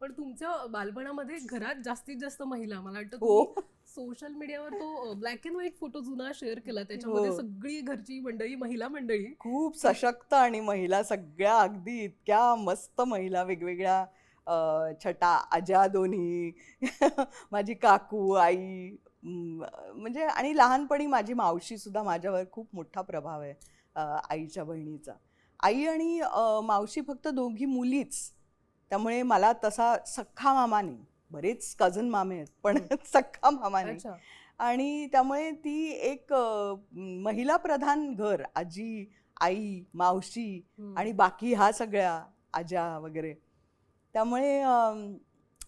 पण तुमच्या बालपणामध्ये घरात जास्तीत जास्त महिला मला वाटतं हो. सोशल मीडियावर तो ब्लॅक अँड व्हाईट फोटो जुना शेअर केला त्याच्यामध्ये हो. सगळी घरची मंडळी महिला मंडळी. खूप सशक्त आणि महिला सगळ्या अगदी इतक्या मस्त महिला वेगवेगळ्या छटा आज्या दोन्ही माझी काकू आई म्हणजे आणि लहानपणी माझी मावशी सुद्धा माझ्यावर खूप मोठा प्रभाव आहे आईच्या बहिणीचा. आई आणि मावशी फक्त दोघी मुलीच. त्यामुळे मला तसा सख्खा मामा नाही. बरेच कझन मामे आहेत पण सख्खा मामा नाही. आणि त्यामुळे ती एक महिला प्रधान घर आजी आई मावशी. आणि बाकी ह्या सगळ्या आज्या वगैरे. त्यामुळे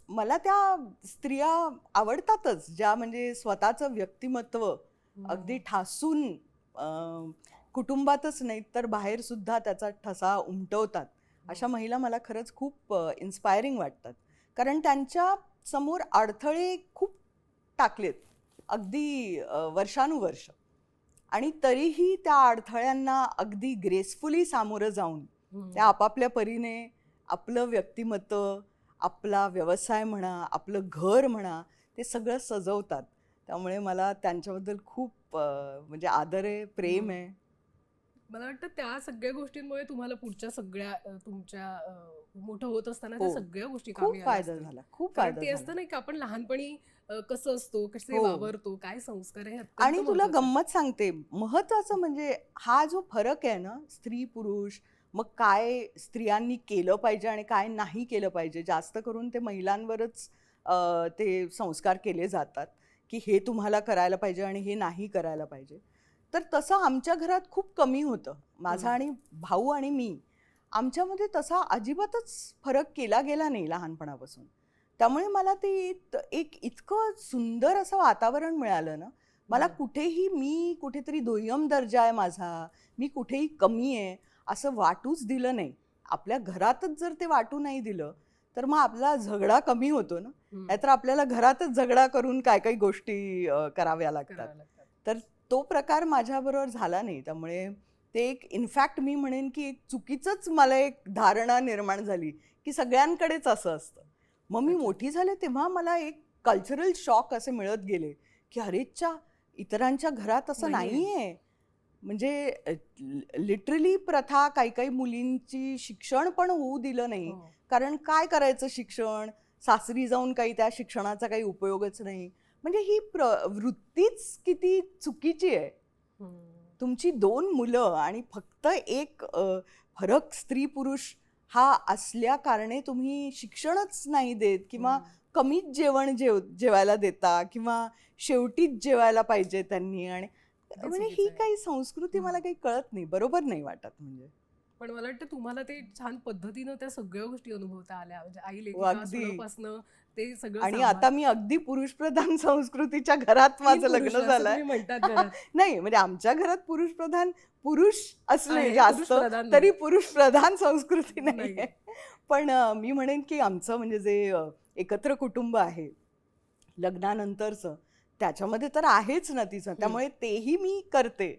मला त्या स्त्रिया आवडतातच ज्या म्हणजे स्वतःचं व्यक्तिमत्व. अगदी ठासून कुटुंबातच नाही तर बाहेर सुद्धा त्याचा ठसा उमटवतात. अशा महिला मला खरंच खूप इन्स्पायरिंग वाटतात कारण त्यांच्यासमोर अडथळे खूप टाकलेत अगदी वर्षानुवर्ष आणि तरीही त्या अडथळ्यांना अगदी ग्रेसफुली सामोरं जाऊन. त्या आपापल्या परीने आपलं व्यक्तिमत्व आपला व्यवसाय म्हणा आपलं घर म्हणा ते सगळं सजवतात त्यामुळे मला त्यांच्याबद्दल खूप म्हणजे आदर आहे प्रेम. आहे मला वाटतं त्या सगळ्या गोष्टींमुळे तुम्हाला पुढच्या सगळ्या तुमच्या मोठं होत असताना त्या हो. सगळ्या गोष्टी खूप फायदा. झाला खूप फायदा ते असतं नाही का आपण लहानपणी कसं असतो कसे हो. वावरतो काय संस्कार आहे आणि तुला. गंमत सांगते महत्वाचं म्हणजे हा जो फरक आहे ना स्त्री पुरुष मग काय स्त्रियांनी केलं पाहिजे आणि काय नाही केलं पाहिजे जास्त करून ते महिलांवरच ते संस्कार केले जातात की हे तुम्हाला करायला पाहिजे आणि हे नाही करायला पाहिजे तर तसं आमच्या घरात खूप कमी होतं माझा. आणि भाऊ आणि मी आमच्यामध्ये तसा अजिबातच फरक केला गेला नाही लहानपणापासून त्यामुळे मला ते एक इतकं सुंदर असं वातावरण मिळालं ना मला. कुठेही मी कुठेतरी दुय्यम दर्जा आहे माझा मी कुठेही कमी आहे असं वाटूच दिलं नाही आपल्या घरातच जर ते वाटू नाही दिलं तर मग आपला झगडा कमी होतो ना. नाहीतर आपल्याला घरातच झगडा करून काय काही गोष्टी कराव्या लागतात करावं लागतात. तर तो प्रकार माझ्याबरोबर झाला नाही त्यामुळे ते एक इनफॅक्ट मी म्हणेन की एक चुकीचंच मला एक धारणा निर्माण झाली की सगळ्यांकडेच असं असतं मग मी. मोठी झाले तेव्हा मला एक कल्चरल शॉक असे मिळत गेले की अरेच्या इतरांच्या घरात असं नाहीये. नाहीये म्हणजे लिटरली प्रथा काही काही मुलींची शिक्षण पण होऊ दिलं नाही हो. कारण काय करायचं शिक्षण सासरी जाऊन काही त्या शिक्षणाचा काही उपयोगच नाही म्हणजे ही प्र वृत्तीच किती चुकीची आहे. तुमची दोन मुलं आणि फक्त एक फरक स्त्री पुरुष हा असल्या कारणे तुम्ही शिक्षणच नाही देत किंवा. कमीच जेवण जेव जेवायला देता किंवा शेवटीच जेवायला पाहिजे त्यांनी आणि म्हणजे ही. काही संस्कृती मला. काही कळत नाही बरोबर नाही वाटत म्हणजे पण मला वाटतं तुम्हाला ते छान पद्धतीनं त्या सगळ्या गोष्टी अनुभवता आल्या म्हणजे आई अगदी. लेखिकापासनं ते सगळं आणि आता मी अगदी पुरुष प्रधान संस्कृतीच्या घरात माझं लग्न झालंय. नाही म्हणजे आमच्या घरात पुरुष प्रधान पुरुष असले जास्त तरी नाही. पुरुष प्रधान संस्कृती नाही. पण मी म्हणेन की आमचं म्हणजे जे एकत्र कुटुंब आहे लग्नानंतरचं त्याच्यामध्ये तर आहेच ना तिचं त्यामुळे तेही मी करते.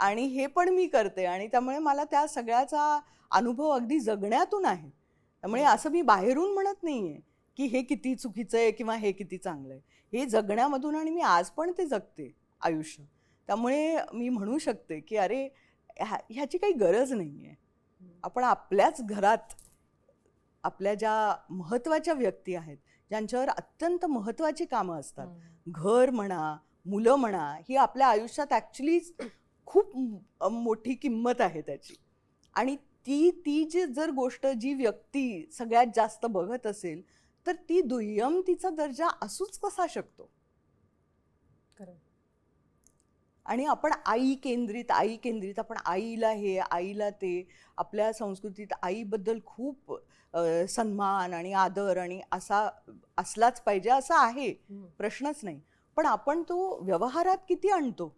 आणि हे पण मी करते आणि त्यामुळे मला त्या सगळ्याचा अनुभव अगदी जगण्यातून आहे त्यामुळे. असं मी बाहेरून म्हणत नाहीये की हे किती चुकीचं आहे किंवा हे किती चांगलं आहे हे जगण्यामधून आणि मी आज पण ते जगते आयुष्य त्यामुळे मी म्हणू शकते की अरे ह्या- ह्याची काही गरज नाही आहे. आपण आपल्याच घरात आपल्या ज्या महत्त्वाच्या व्यक्ती आहेत ज्यांच्यावर अत्यंत महत्त्वाची कामं असतात. घर म्हणा मुलं म्हणा ही आपल्या आयुष्यात ॲक्च्युली खूप मोठी किंमत आहे त्याची आणि ती ती जी जर गोष्ट जी व्यक्ती सगळ्यात जास्त बघत असेल तर ती दुय्यम तिचा दर्जा असूच कसा शकतो. आणि आपण आई केंद्रित आई केंद्रित आपण आईला हे आईला ते आपल्या संस्कृतीत आईबद्दल खूप सन्मान आणि आदर आणि असा असलाच पाहिजे असं आहे. प्रश्नच नाही पण आपण तो व्यवहारात किती आणतो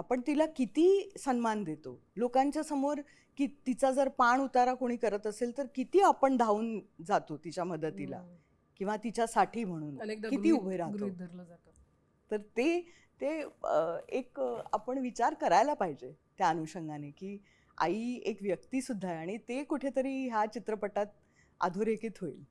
आपण तिला किती सन्मान देतो? लोकांच्या समोर की तिचा जर पाण उतारा कोणी करत असेल तर किती आपण धावून जातो तिच्या मदतीला? हम्म. किंवा तिच्यासाठी म्हणून किती उभे राहतो? तर ते ते एक आपण विचार करायला पाहिजे त्या अनुषंगाने की आई एक व्यक्ती सुद्धा आहे आणि ते कुठेतरी ह्या चित्रपटात अधोरेखित होईल.